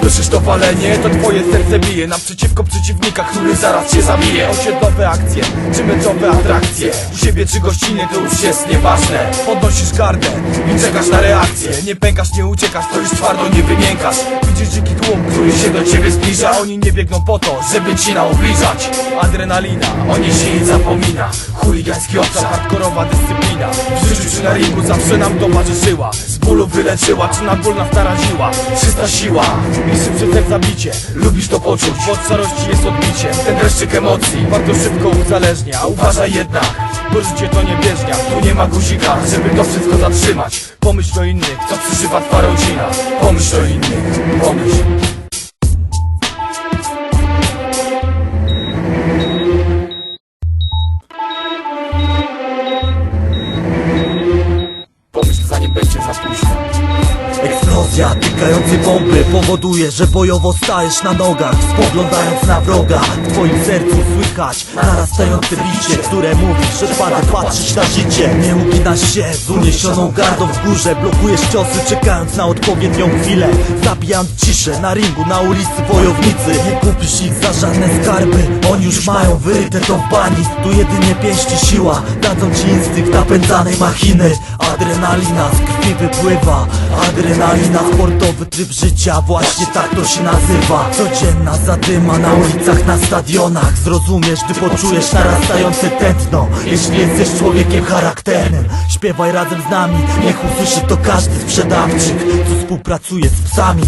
Słyszysz to walenie? To twoje serce bije. Naprzeciwko przeciwnika, który zaraz cię zabije. Osiedlowe akcje, czy meczowe atrakcje? U siebie czy gościnie to już jest nieważne. Podnosisz gardę i czekasz na reakcję. Nie pękasz, nie uciekasz, to już twardo nie wymiękasz. Widzisz dziki tłum, który się do ciebie zbliża. Oni nie biegną po to, żeby ci naubliżać. Adrenalina, o niej się nie zapomina. Chuligański obszar, hardkorowa dyscyplina. W życiu czy na ringu zawsze nam towarzyszyła bólu wyleczyła, czy na ból nas naraziła Czysta siła i szybsze serc zabicie. Lubisz to poczuć, bo od szarości jest odbicie. Ten dreszczyk emocji bardzo szybko uzależnia. Uważaj jednak, bo życie to nie bieżnia Tu nie ma guzika, żeby to wszystko zatrzymać. Pomyśl o innych, co przeżywa twa rodzina. Pomyśl o innych, Pomyśl Eksplozja tykającej bomby powoduje, że bojowo stajesz na nogach Spoglądając na wroga, w twoim sercu słychać Narastające bicie, które mówi, że pada patrzeć na życie. Nie uginasz się z uniesioną gardą w górze Blokujesz ciosy, czekając na odpowiednią chwilę. Zabijając ciszę na ringu, na ulicy wojownicy. Nie kupisz ich za żadne skarby Oni już mają wyryte to w bani. Tu jedynie pięści siła Dadzą ci instynkt napędzanej machiny Adrenalina z krwi wypływa. Adrenalina, sportowy tryb życia. Właśnie tak to się nazywa. Codzienna zadyma na ulicach, na stadionach. Zrozumiesz, gdy poczujesz narastające tętno. Jeśli jesteś człowiekiem charakternym Śpiewaj razem z nami. Niech usłyszy to każdy sprzedawczyk Co współpracuje z psami